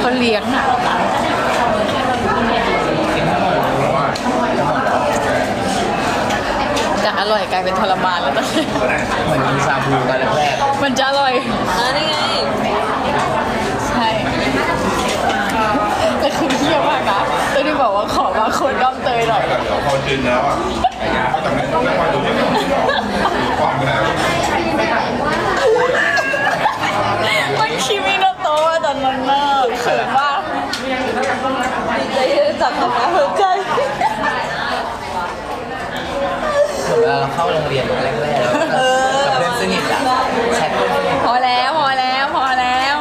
เขาเลี้ยงอะจากอร่อยกลายเป็นทรมานแล้วตอนนี้เหมือนกินชาบูกันแรกมันจะอร่อยอ่านี่ไง ใช่แต่คือเที่ยมากนะตอนที่บอกว่าขอมาคนด้อมเตยหน่อยเดี๋ยวพอจินแล้วอะแต่ไม่ไม่ค่อยดูไม่ค่อยดูความแล้ว มันคิมิโนโตะตอนนั้นน่ะเขินมากใจจับตรงนั้นหัวใจๆเหมือนเวลาเราเข้าโรงเรียนแรกๆแล้วก็กับเพื่อนสนิทอะแชทเพื่อนสนิทพอแล้วพอแล้วพอแล้ว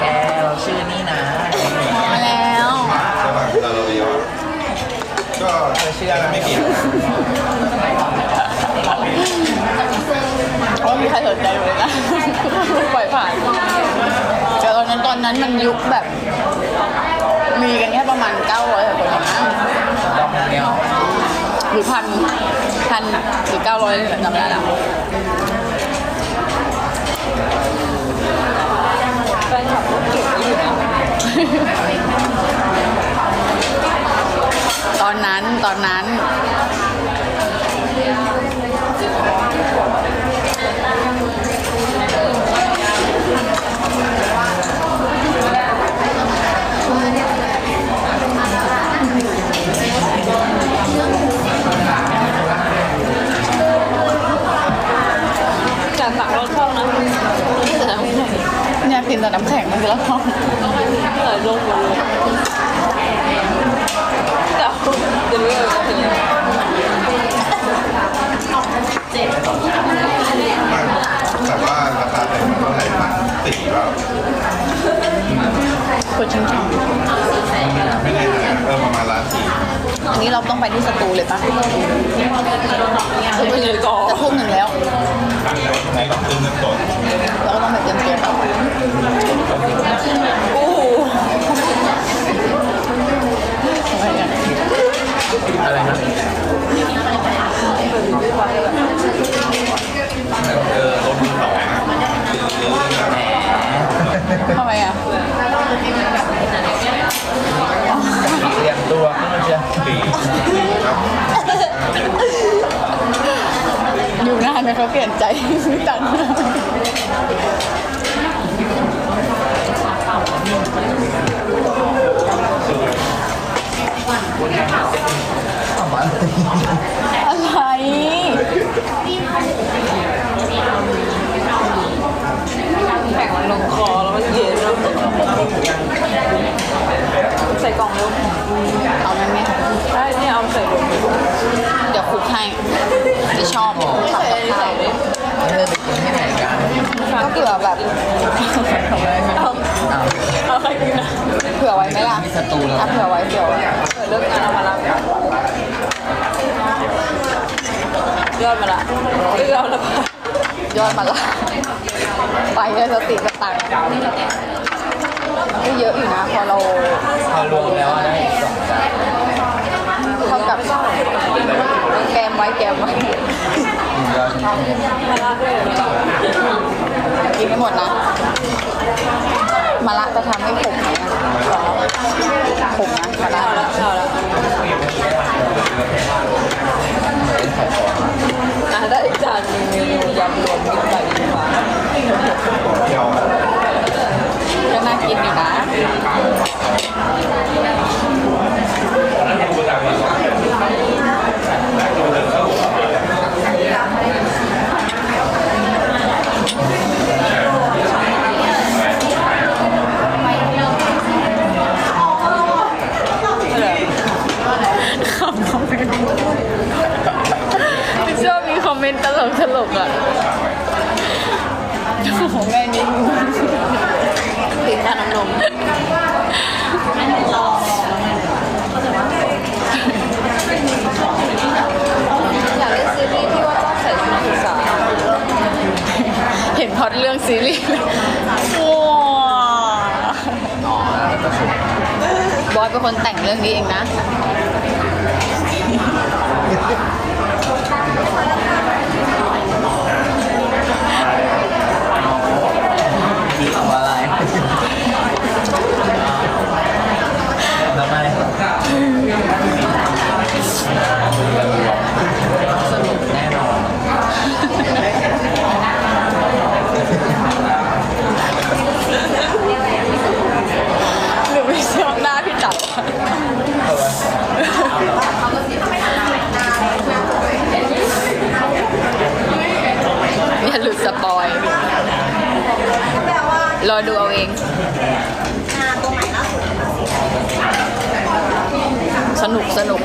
แกเราชื่อนี่นะพอแล้วใช่ป่ะเวลาเราเรียนอะก็เธอชื่ออะไรไม่ผิดเพราะ ไม่มีใครสนใจเลยนะปล่อยผ่านแต่ตอนนั้นตอนนั้นมันยุคแบบ มีกันแค่ประมาณ900กว่าคนเองนะดอกเดียวหรือพันพันหรือ900เลยจำไม่ได้แล้วแฟนคลับก็เก่งอยู่นะตอนนั้นตอนนั้น จัดตักรถเข้านะแต่น้ำแข็ง เนี่ย กินแต่น้ำแข็งมันคือแล้วท้องไหลลงหมดเลยแต่เดี๋ยวไม่เอาจะเป็นแต่ว่าราคาเป็นเท่าไหร่พันสี่เปล่าคนชิงช่องไม่แน่ใจเออประมาณล้านสี่อันนี้เราต้องไปที่สตูเลยปะไปเลยก่อนจะทุ่มหนึ่งแล้ว ไหนต้องซื้อเงินสดเราก็ต้องไปเตรียมตัวต่อโอ้โหทำไมเนี่ยอะไรนะเออรถมือสองนะซื้อแบบทำไมอะเตรียมตัวขึ้นมาเชียวสี่ครับ อยู่นานไหมเขาเปลี่ยนใจซื้อตังค์เอามาอะไรแข็งมันลงคอแล้วมันเย็นแล้ว ใส่กล่องเร็วเอาไหมแม่ได้เนี่ยเอาใส่ลงเดี๋ยวคลุกให้จะชอบทำกับข้าวเธอไปกินที่ไหนกันก็เผื่อแบบเอาอ้าวเอาไปกินนะเผื่อไว้ไหมล่ะมีสตูแล้วอะเผื่อไว้เผื่อไว้เปิดเลิกงานเอามาละยอดมาละเลือกแล้วยอดมาละไปเลยสติสตังค์ ก็เยอะอยู่นะพอเราพอรวมแล้วได้สองจานเท่ากับแกมไว้แกมไว้หนึ่งยอดชิ้นมาละด้วยกินให้หมดนะมาละจะทำให้ขมไหมอะขมนะมาละเอาละเอาละเหมือนขายของอะได้จานหนึงเมนูยำรวมมิตรไก่ดีกว่า ก็น่ากินอยู่นะอะไรคำคอมเมนต์ชอบมีคอมเมนต์ตลกตลกๆอะ โอ้โหแม่นี่ ติดน้ำนมอยากเล่นซีรีส์ที่ว่าต้องใส่ชุดนักศึกษาเห็นพล็อดเรื่องซีรีส์เลยว้าอ๋อแล้วก็ชุบบอยเป็นคนแต่งเรื่องนี้เองนะ ดูเอาเองสนุกสนุก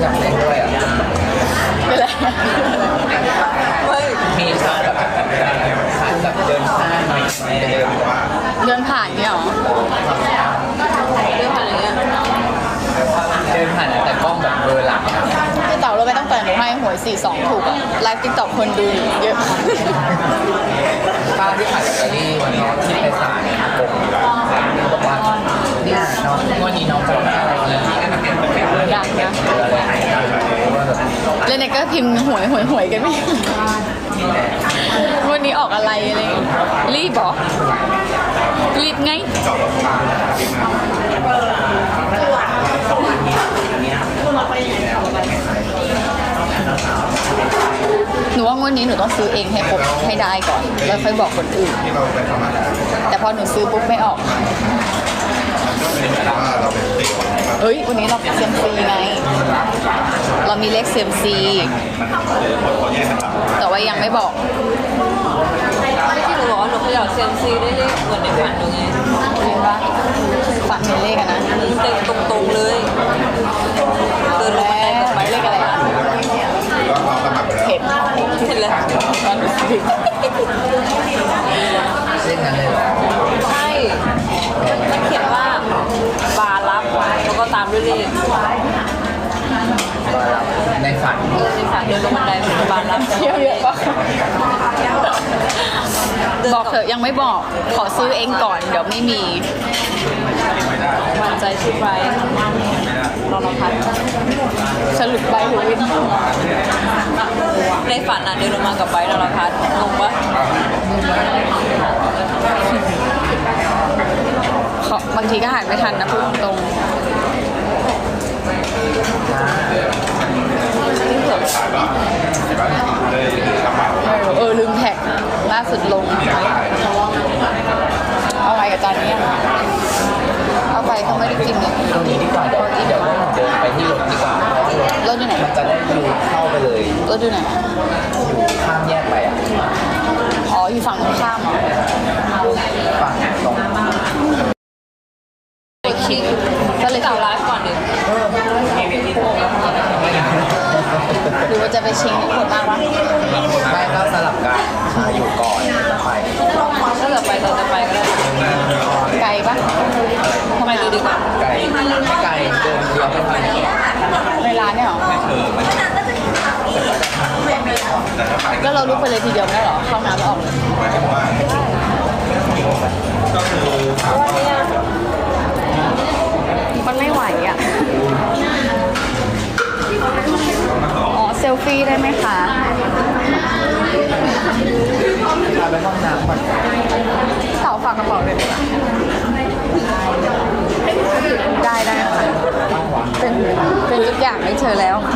อยากเล่นด้วยอะเป็นไรเฮ้ยมีฉากแบบฉากแบบเดินข้ามไปเดินเดินผ่านเนี่ยเหรอเรื่องอะไรเงี้ยเดินผ่านแต่กล้องแบบเบอร์หลัง ไปตั้งแต่หนูให้หวย42ถูกอะไลฟ์ติ๊กต็อกคนดูเยอะป้าที่ขายลอตเตอรี่วันน้องที่ไปสายกงบอกว่าเนี่ยน้องวันนี้น้องจะได้อะไรเนี่ยดังนะเจออะไรว่าแบบแล้วเนี่ยก็พิมพ์หวยหวยหวยกันไม่หยุดวันนี้ออกอะไรอะไรอย่างเงี้ยรีบเหรอรีบไง หนูว่างวดนี้หนูต้องซื้อเองให้ครบให้ได้ก่อน แล้วค่อยบอกคนอื่นที่เราไปทำงานแต่พอหนูซื้อปุ๊บไม่ออกว่าเราเป็นติดคนที่แบบเฮ้ย วันนี้เราเซียมซีไง เรามีเลขเซียมซีเขาแยกกันแต่ว่ายังไม่บอกไม่ที่หนูบอกว่าหนูเขย่าเซียมซีได้เลขเหมือนในฝันหนูไงเห็นปะฝันเห็นเลขอะนะเลขตรงๆเลย เดินลงบันไดกับ หมายเลขอะไรอะ หรือว่าเราสมัครไปแล้ว เห็น เลยตอนหนูซื้อเล่นนั้นเลยเหรอใช่มันเขียนว่าบารับแล้วก็ตามด้วยเลขในฝันเออในฝันเดินลงบันไดบารับเที่ยวเยอะปะบอกเถอะยังไม่บอกขอซื้อเองก่อน เดี๋ยวไม่มีมันใจชื่อไบรท์รอพัฒน์สรุปใบหรือวิน ในฝันอะเดินลงมากับไบรท์รอรพัฒน์งงปะขอบางทีก็หายไม่ทันนะพูดตรงเออลืมแท็กล่าสุดลงเอาไงกับจานนี้ เอาไปเขาไม่ได้กินเลยตรงนี้ดีกว่าเดี๋ยวเดี๋ยวเราเดินไปที่รถดีกว่ารถอยู่ไหนมันจะได้ดูเข้าไปเลยรถอยู่ไหนอยู่ข้ามแยกไปอะอ๋ออยู่ฝั่งตรงข้ามเหรอฝั่งตรงไปคิงก็เลยเก่าไลฟ์ก่อนดิหรือว่าจะไปชิงคนมากวะไม่ก็สลับกันมาอยู่ก่อนไปถ้าเกิดไปเราจะไปก็ได้ไกลปะไป เลยดีกว่าไกลไม่ไกลเดินเดียวไปทางนี้เวลาเนี่ยเหรอแต่ถ้าไปแล้วเราลุกไปเลยทีเดียวไม่ได้เหรอเข้าน้ำแล้วออกเลยหมายถึงว่าก็คือถามว่ามันไม่ไหวอะ อ๋อเซลฟี่ได้ไหมคะพาไปห้องน้ำก่อน เสาฝากกระเป๋าเลยดีกว่าได้ได้ค่ะ เป็น เป็นทุก อย่างให้เธอแล้วอะ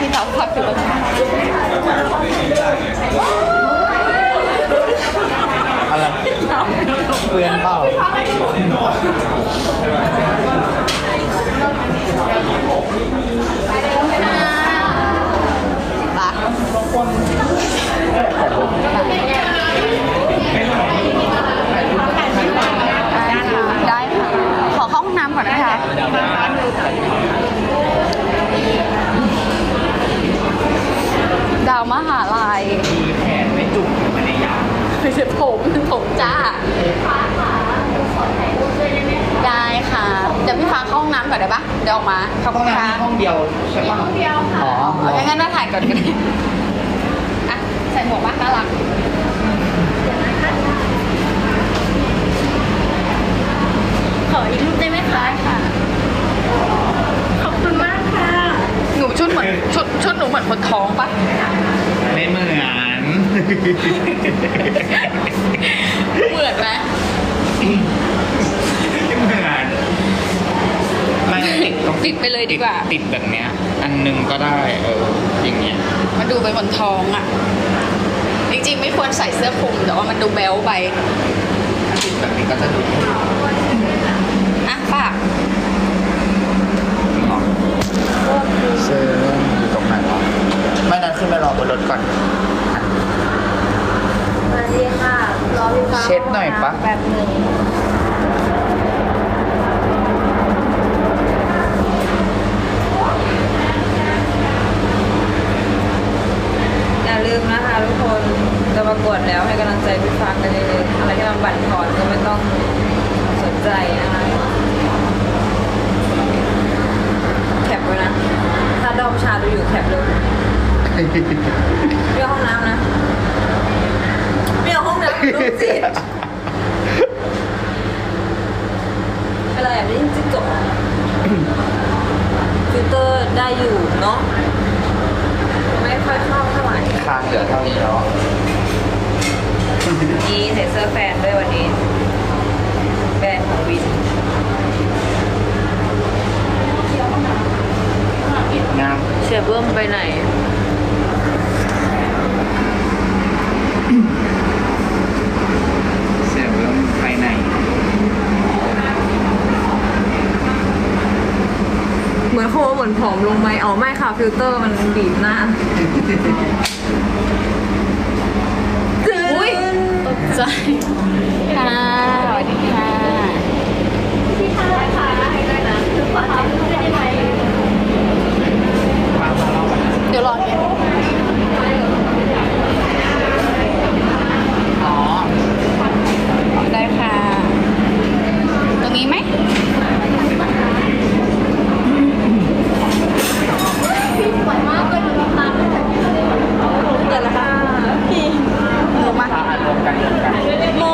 พี่เต๋าพักถือว่าอะไรเพื่อนเปล่าปะได้ค่ะ ขอเข้าห้องน้ำ ก่อนนะคะดาวมหาลัยแขนไม่จุกไม่ได้ยาวไม่ใช่ผมผมจ้าได้ค่ะ เดี๋ยวพี่ฟ้าเข้าห้องน้ำก่อนได้ปะเดี๋ยวออกมาขอบคุณค่ะห้องเดียวใช่ปะห้องเดียวอ๋อเอางั้นน่าถ่ายก่อนก็ได้ส่หมวกบ้างน่ารัก ข ออีกรูปได้ไหมคะค่ะ ขอบคุณมากค่ะ หนูชุดเหมือนชุดชุดหนูเหมือนคนท้องปะไม่เหมือนเหมือนไหมไม่เหมือนมันติดต้องติดไปเลยดีกว่า ติดแบบเนี้ย อันหนึงก็ได้ เอออย่างเงี้ยมันดูเป็นคนท้องอะ จริงๆ ไม่ควรใส่เสื้อคลุมแต่ว่ามันดูแบลไปติดแบบนี้ก็จะดูอะฝาก เหมาะเชิญอยู่ตรงไหนวะไม่นั้นขึ้นไปรอบนรถก่อน สวัสดีค่ะรอพี่ฟ้าเช็ดหน่อยปะแป๊บหนึงอย่าลืมนะคะทุกคนจะประกวดแล้วให้กำลังใจพี่ฟ้ากันเลยๆอะไรที่มันบั่นทอนก็ไม่ต้องสนใจนะคะแคปไว้นะ ถ้าดอมชาดูอยู่แคปเลย เรียกห้องน้ำนะเรียกห้องน้ำลูกจิตอะไรอะไม่ได้จิตจบฟิลเตอร์ได้อยู่เนาะไม่ค่อยเข้าเท่าไหร่ค้างเหลือเท่านี้แล้วอะนี่ใส่เสื้อแฟนด้วยวันนี้แบรนด์ของวินงามเสียเบิ้มไปไหน เสียเริ่มไปไหน เหมือ นโคเหมือนผอมลงไหมอ๋อไม่ค่ะฟิลเตอร์มันบีบหน้าอุ้ยตกใจค่ะสวัสดีค่ะเดี๋ยวรอเนี่ยอ๋อได้ค่ะ ตรงนี้ไหม เกิดละค่ะพี่ เออมา ถ้ารวมกันรวมกัน โม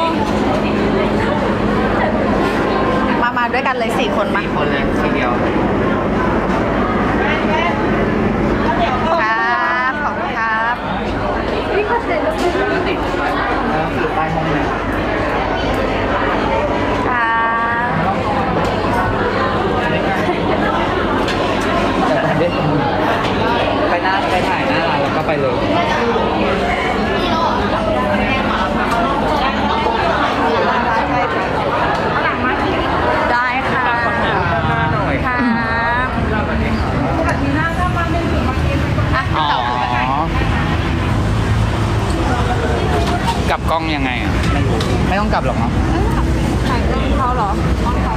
มา มาด้วยกันเลยสี่คนมา สี่คนเลยทีเดียว ครับ ขอบคุณครับ ติดแล้วคือใต้ห้องน้ ครับำแต่ได้ไปหน้าไปถ่ายหน้าร้านแล้วก็ไปเลย ได้ค่ะ หน้าหน่อย ครับอะ อ๋อ ต่อไป กลับกล้องยังไงอะ ไม่รู้ ไม่ต้องกลับหรอกเนาะ ถ่ายรูปเขาเหรออ๋อเขา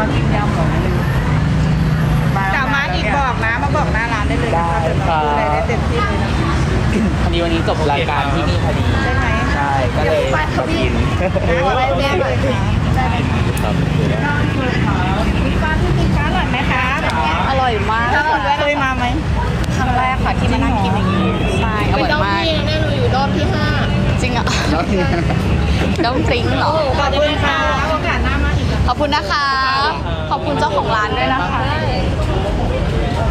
มากินยำเหรอก ลับมาอีกบอกนะ มาบอกหน้าร้านได้เลย ได้ นะคะเดี๋ยวเราดูแลได้เต็มที่เลยนะ พอดีวันนี้จบรายการที่นี่พอดี ใช่ไหม ใช่ ก็เลยมากิน ได้ แม่หน่อยค่ะครับมีฟ้าที่มีฟ้าอร่อยไหมคะแบบเนี้ยอร่อยมากเคยมาไหมครั้งแรกค่ะที่มานั่งกินอย่างนี้ใช่อร่อยมากแน่หนูอยู่รอบที่ห้าจริงอะแล้วที่ต้องฟริ้งเหรอขอบคุณค่ะโอกาสหน้ามาอีกขอบคุณนะคะ ขอบคุณเจ้าของร้านด้วยนะคะ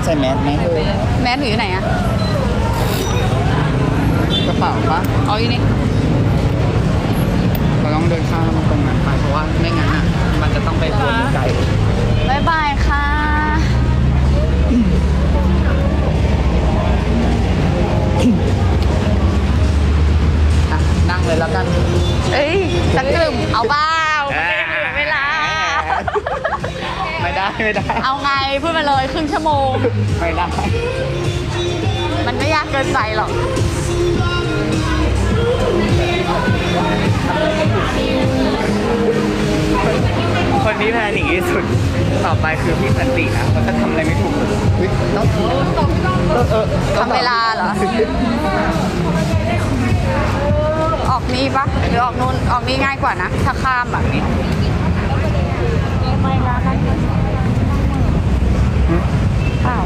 ใส่แมสไหมแม่หนูอยู่ไหนอะกระเป๋าปะอ๋ออยู่นี่ เราต้องเดินข้ามตรงนั้นไปเพราะว่าไม่งั้นอะมันจะต้องไปวนไกลบ๊ายบายค่ะ อะนั่งเลยแล้วกัน เอ้ยสักกลุ่มเอาเบ้าเวลา ไม่ได้ไม่ได้ เอาไงพูดมาเลยครึ่งชั่วโมง ไม่ได้ มันไม่ยากเกินใจหรอก คนที่แพนิคที่สุดต่อไปคือพี่สันตินะเขาจะทำอะไรไม่ถูกอุ๊ยต้องเออเออทำเวลาเหรอ ออกนี่ปะหรือออกนู่นออกนี่ง่ายกว่านะ ถ้าข้ามแบบนี้ ไปร้านนั้นเปล่า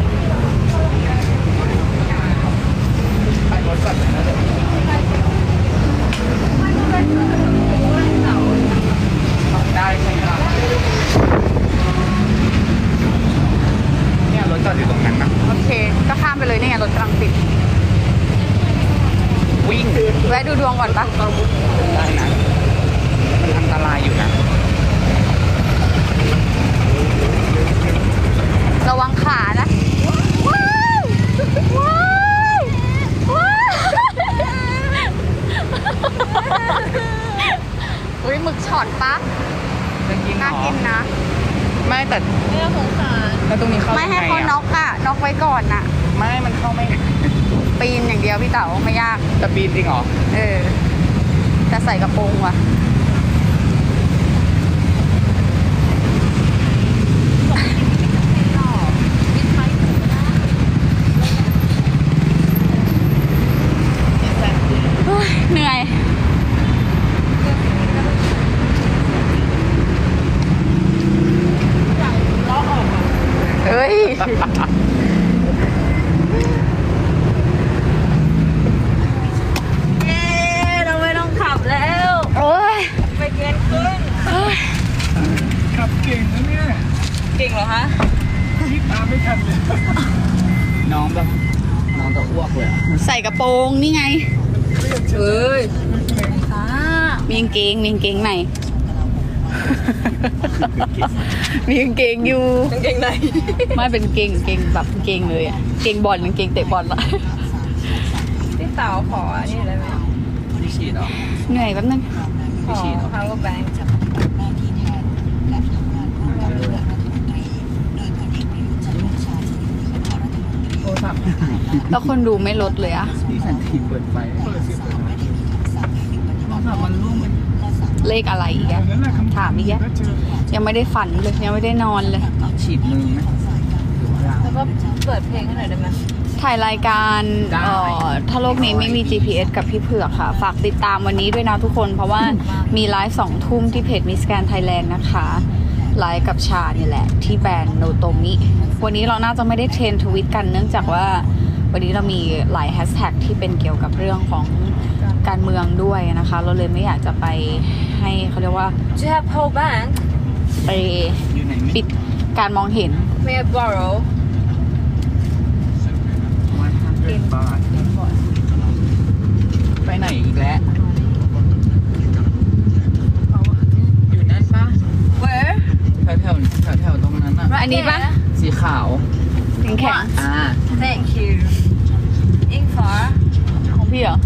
ได้ใช่ไหมล่ะเนี่ยรถจอดอยู่ตรงนั้นนะ โอเค ก็ข้ามไปเลยนี่ไงรถกำลังติด วิ่ง แวะดูดวงก่อนปะ ได้นะมันอันตรายอยู่นะ ระวังขานะว้ายว้ายว้ายอุ้ยหมึกช็อตปะ จะกินเหรน่าอกินนะ ไม่แต่เรื่องของสารแล้วตรงนี้เข้าไม่ให้ยังงเขาอะน็อกอะน็อกไว้ก่อนน่ะ ไม่มันเข้าไม่ปีนอย่างเดียวพี่เต๋าไม่ยาก จะปีนจริงเหรอเออแต่ใส่กระโปรงว่ะเฮ้ยเหนื่อย เฮ้ยเย้เราไม่ต้องขับแล้ว โอ้ยไปเกินครึ่งขับเก่งนะเนี่ยเก่งเหรอคะคิดตามไม่ทันเลย น้องแบบน้องจะอ้วกเลยอะใส่กระโปรงนี่ไงเอ้ยมีกางเกงมีกางเกงใน มีกางเกงอยู่กางเกงในไม่เป็นเกงเกงแบบเกงเลยอะเกงบอลเกงเตะบอลละพี่เต๋าขออันนี้ได้ไหมพี่ฉีดเหรอเหนื่อยแป๊บนึงขอ power bank โทรศัพท์แล้วคนดูไม่ลดเลยอะพี่สันทีเปิดไฟเปิดเสียงโทรศัพท์มันร่วงมัน เลขอะไรอีกอะถามอีกอะยังไม่ได้ฝันเลยยังไม่ได้นอนเลย ฉีดมือไหมหรือว่าเราแล้วก็เปิดเพลงให้หน่อยได้ไหมถ่ายรายการได้เอ่อถ้าโลกนี้ไม่มี GPS กับพี่เผือกค่ะ ฝากติดตามวันนี้ด้วยนะทุกคน เพราะว่ามีไลฟ์สองทุ่มที่เพจมิสแกนไทยแลนด์นะคะไลฟ์กับชาเนี่ยแหละ ที่แบรนด์โนโตมิ วันนี้เราน่าจะไม่ได้เทรนทวิตกันเนื่องจากว่าวันนี้เรามีหลายแฮชแท็กที่เป็นเกี่ยวกับเรื่องของการเมืองด้วยนะคะ เราเลยไม่อยากจะไป ให้เขาเรียกว่า Do you have power bank ไปอยู่ไหนปิดการมองเห็น May I borrow วันพันเจ็ดบาท ไปไหนอีกแล้ว อยู่นั่นปะ Where แถวแถวแถวแถวๆตรงนั้นอะอันนี้ปะสีขาว แข็งแข็งอ่า Thank you Ingfar ของพี่เหรอ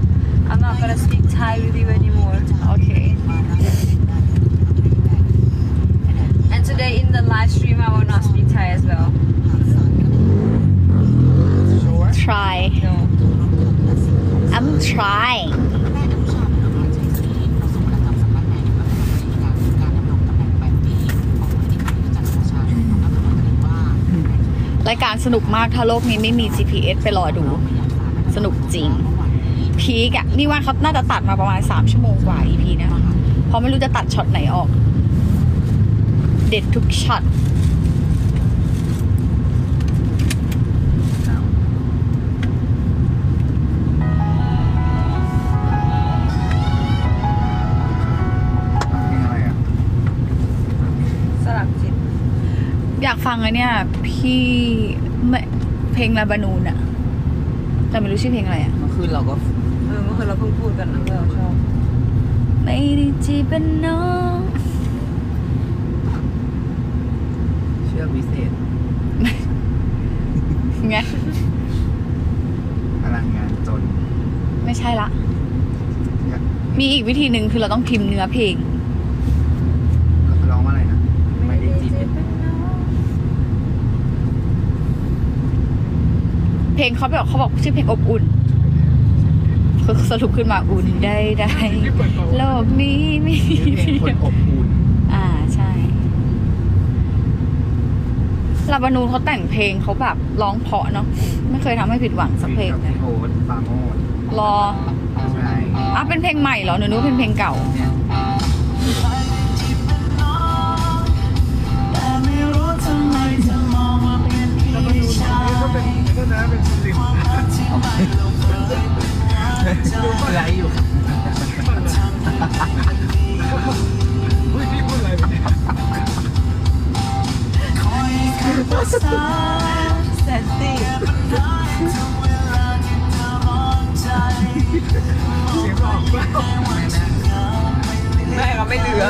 I'm not gonna speak Thai with you anymore โอเค and today in the live stream I will not speak Thai as well try no I'm trying รายการสนุกมากถ้าโลกนี้ไม่มี GPS ไปรอดู สนุกจริง พีกอะนี่ว่าเขาน่าจะตัดมาประมาณ 3 ชั่วโมงกว่า EP เนะคะเพราะไม่รู้จะตัดช็อตไหนออก เด็ดทุกช็อตเพลงอะไรอะสลักจิตอยากฟังไอ้เนี่ย พี่ไม่เพลงลาบานูนอะแต่ไม่รู้ชื่อเพลงอะไรอะเมื่อคืนเราก็เออเมื่อคืนเราเพิ่งพูดกันนะเราชอบไม่ได้จีบเป็นน้อง เชื่อวิเศษไงพลังงานจนไม่ใช่ละ มีอีกวิธีหนึ่งคือเราต้องพิมพ์เนื้อเพลงร้องว่าอะไรนะไม่ได้จีบเพลงเขาแบบเขาบอกชื่อเพลงอบอุ่นคือสรุปขึ้นมาอุ่นได้ได้โลกนี้ไม่มีชื่อเพลงคนอบอุ่น ลาบานูเขาแต่งเพลงเขาแบบร้องเพาะเนาะไม่เคยทำให้ผิดหวังสักเพลงเลยรออะเป็นเพลงใหม่เหรอหนูนึกเป็นเพลงเก่าเลอยู่ แสนเสีาม่ก็ไม่เหลือ